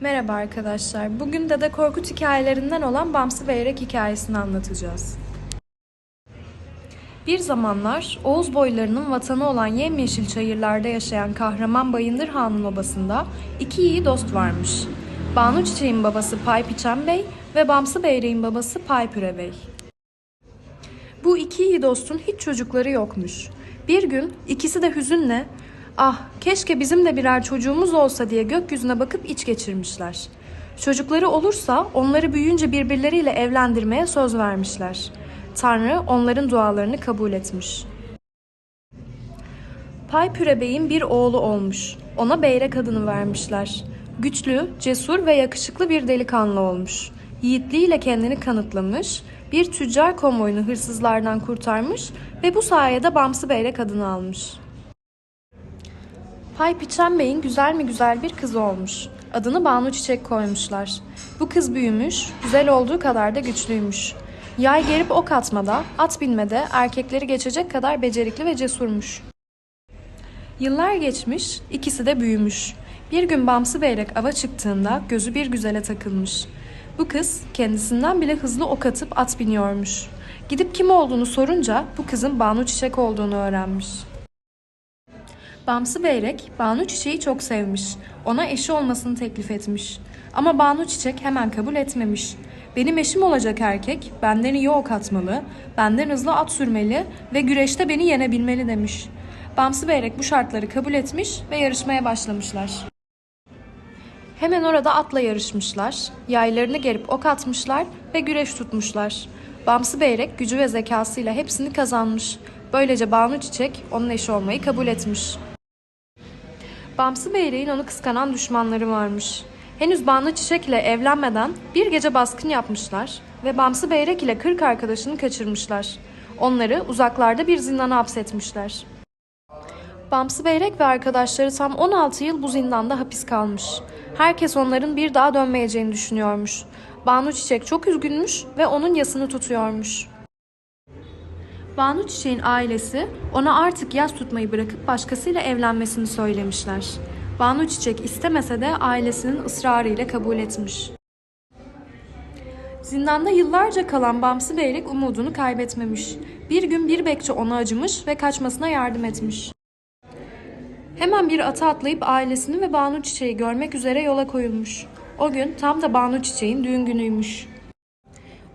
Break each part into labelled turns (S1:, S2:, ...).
S1: Merhaba arkadaşlar. Bugün Dede Korkut hikayelerinden olan Bamsı Beyrek hikayesini anlatacağız. Bir zamanlar Oğuz boylarının vatanı olan yemyeşil çayırlarda yaşayan kahraman Bayındır Han'ın obasında iki iyi dost varmış. Banu Çiçek'in babası Pay Piçen Bey ve Bamsı Beyrek'in babası Pay Püre Bey. Bu iki iyi dostun hiç çocukları yokmuş. Bir gün ikisi de hüzünle ah keşke bizim de birer çocuğumuz olsa diye gökyüzüne bakıp iç geçirmişler. Çocukları olursa onları büyüyünce birbirleriyle evlendirmeye söz vermişler. Tanrı onların dualarını kabul etmiş. Pay Püre Bey'in bir oğlu olmuş. Ona Beyrek adını vermişler. Güçlü, cesur ve yakışıklı bir delikanlı olmuş. Yiğitliğiyle kendini kanıtlamış, bir tüccar konvoyunu hırsızlardan kurtarmış ve bu sayede Bamsı Beyrek adını almış. Pay Piçen Bey'in güzel mi güzel bir kızı olmuş. Adını Banu Çiçek koymuşlar. Bu kız büyümüş, güzel olduğu kadar da güçlüymüş. Yay gerip ok atmada, at binmede erkekleri geçecek kadar becerikli ve cesurmuş. Yıllar geçmiş, ikisi de büyümüş. Bir gün Bamsı Beyrek ava çıktığında gözü bir güzele takılmış. Bu kız kendisinden bile hızlı ok atıp at biniyormuş. Gidip kim olduğunu sorunca bu kızın Banu Çiçek olduğunu öğrenmiş. Bamsı Beyrek, Banu Çiçek'i çok sevmiş. Ona eşi olmasını teklif etmiş. Ama Banu Çiçek hemen kabul etmemiş. Benim eşim olacak erkek, benden iyi ok atmalı, benden hızlı at sürmeli ve güreşte beni yenebilmeli demiş. Bamsı Beyrek bu şartları kabul etmiş ve yarışmaya başlamışlar. Hemen orada atla yarışmışlar, yaylarını gerip ok atmışlar ve güreş tutmuşlar. Bamsı Beyrek gücü ve zekasıyla hepsini kazanmış. Böylece Banu Çiçek onun eşi olmayı kabul etmiş. Bamsı Beyrek'in onu kıskanan düşmanları varmış. Henüz Banu Çiçek ile evlenmeden bir gece baskın yapmışlar ve Bamsı Beyrek ile kırk arkadaşını kaçırmışlar. Onları uzaklarda bir zindana hapsetmişler. Bamsı Beyrek ve arkadaşları tam 16 yıl bu zindanda hapis kalmış. Herkes onların bir daha dönmeyeceğini düşünüyormuş. Banu Çiçek çok üzgünmüş ve onun yasını tutuyormuş. Banu Çiçek'in ailesi ona artık yas tutmayı bırakıp başkasıyla evlenmesini söylemişler. Banu Çiçek istemese de ailesinin ısrarıyla kabul etmiş. Zindanda yıllarca kalan Bamsı Beyrek umudunu kaybetmemiş. Bir gün bir bekçi ona acımış ve kaçmasına yardım etmiş. Hemen bir ata atlayıp ailesini ve Banu Çiçek'i görmek üzere yola koyulmuş. O gün tam da Banu Çiçek'in düğün günüymüş.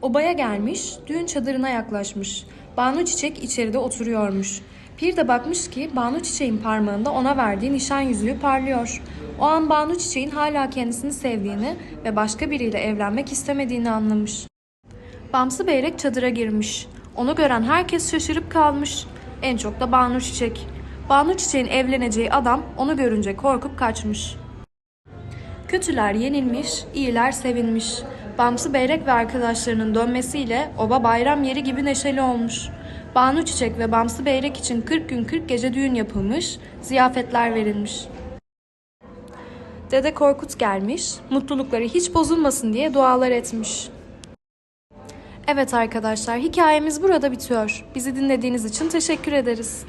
S1: Obaya gelmiş, düğün çadırına yaklaşmış. Banu Çiçek içeride oturuyormuş. Bir de bakmış ki Banu Çiçek'in parmağında ona verdiği nişan yüzüğü parlıyor. O an Banu Çiçek'in hala kendisini sevdiğini ve başka biriyle evlenmek istemediğini anlamış. Bamsı Beyrek çadıra girmiş. Onu gören herkes şaşırıp kalmış. En çok da Banu Çiçek. Banu Çiçek'in evleneceği adam onu görünce korkup kaçmış. Kötüler yenilmiş, iyiler sevinmiş. Bamsı Beyrek ve arkadaşlarının dönmesiyle oba bayram yeri gibi neşeli olmuş. Banu Çiçek ve Bamsı Beyrek için 40 gün 40 gece düğün yapılmış, ziyafetler verilmiş. Dede Korkut gelmiş, mutlulukları hiç bozulmasın diye dualar etmiş. Evet arkadaşlar, hikayemiz burada bitiyor. Bizi dinlediğiniz için teşekkür ederiz.